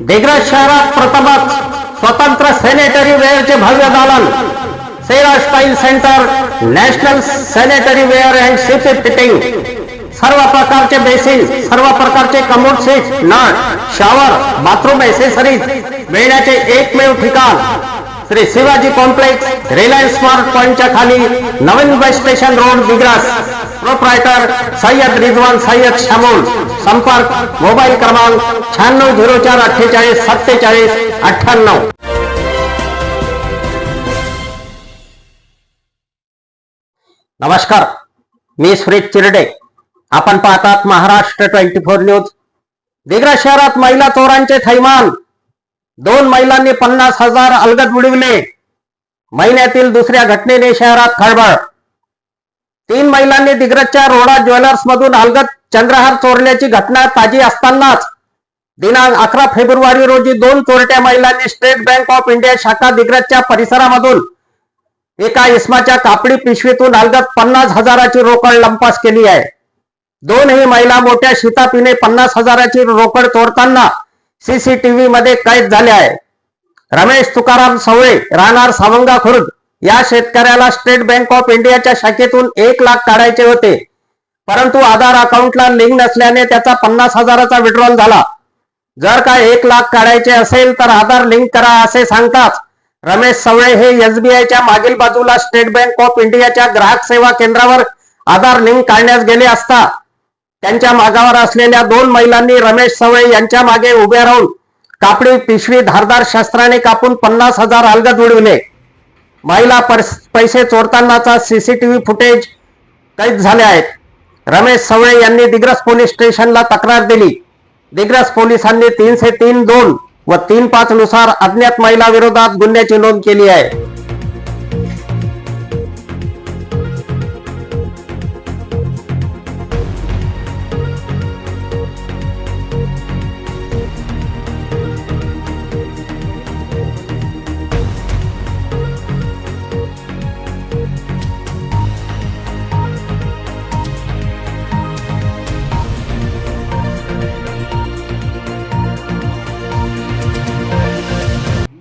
दिग्रज शहरात प्रथमच स्वतंत्र सॅनिटरी वेअरचे भव्य दालन. Cera style centre national sanitary ware and shift fitting सर्व प्रकारचे बेसिन सर्व प्रकारचे कमोड सीट नळ शॉवर बाथरूम एसेसरीज मिळण्याचे एकमेव ठिकाण. Shri Shivaji complex Reliance smart पॉइंटच्या खाली नवीन bus station road Digras. Proprietor Sayyad Rizwan Sayyad Shamol. संपर्क मोबाईल क्रमांक शहाण्णव झिरो चार अठ्ठेचाळीस सत्तेचाळीस अठ्ठ्याण्णव. नमस्कार मी सुरेश चिरडे. आपण पाहतात Maharashtra twenty four news. Digras शहरात महिला चोरांचे थैमान. दोन महिलांनी पन्नास हजार अलगद उडविले महिन्यातील दुसऱ्या घटनेने शहरात खळबळ. तीन महिलांनी दिग्रजच्या रोडा ज्वेलर्स मधून अलगद चंद्रहार चोरण्याची घटना ताजी असतानाच. दिनांक अकरा फेब्रुवारी रोजी दोन चोरट्या महिलांनी स्टेट बँक ऑफ इंडिया शाखा दिग्रजच्या परिसरामधून एका इस्माच्या कापडी पिशवीतून अलगद पन्नास हजाराची रोकड लंपास केली आहे. दोनही महिला मोठ्या शितापीने पन्नास हजाराची रोकड चोरताना सीसीटीव्ही मध्ये कैद झाले आहे. रमेश तुकाराम सवळे राहणार सावंगा खुर्द या शेतकऱ्याला स्टेट बँक ऑफ इंडियाच्या शाखेतून एक लाख काढायचे होते. परंतु आधार अकाउंटला लिंक नसल्याने त्याचा पन्नास हजाराचा विड्रॉल झाला. जर का एक लाख काढायचे असेल तर आधार लिंक करा असे सांगताच रमेश सवळे हे एसबीआयच्या मागील बाजूला स्टेट बँक ऑफ इंडियाच्या ग्राहक सेवा केंद्रावर आधार लिंक काढण्यास गेले असता त्यांच्या मागावर असलेल्या दोन महिलांनी रमेश सवळे यांच्या मागे उभे राहून कापडी पिशवी धारदार शस्त्राने कापून पन्नास हजार अलगद उडविले. महिला परस- पैसे चोरतानाचा सीसीटीव्ही फुटेज कैद झाले आहेत. रमेश सवळे यांनी दिग्रस पोलीस स्टेशनला तक्रार दिली. दिग्रस पोलिसांनी तीनशे तीन दोन व तीन पाच नुसार अज्ञात महिला विरोधात गुन्ह्याची नोंद केली आहे.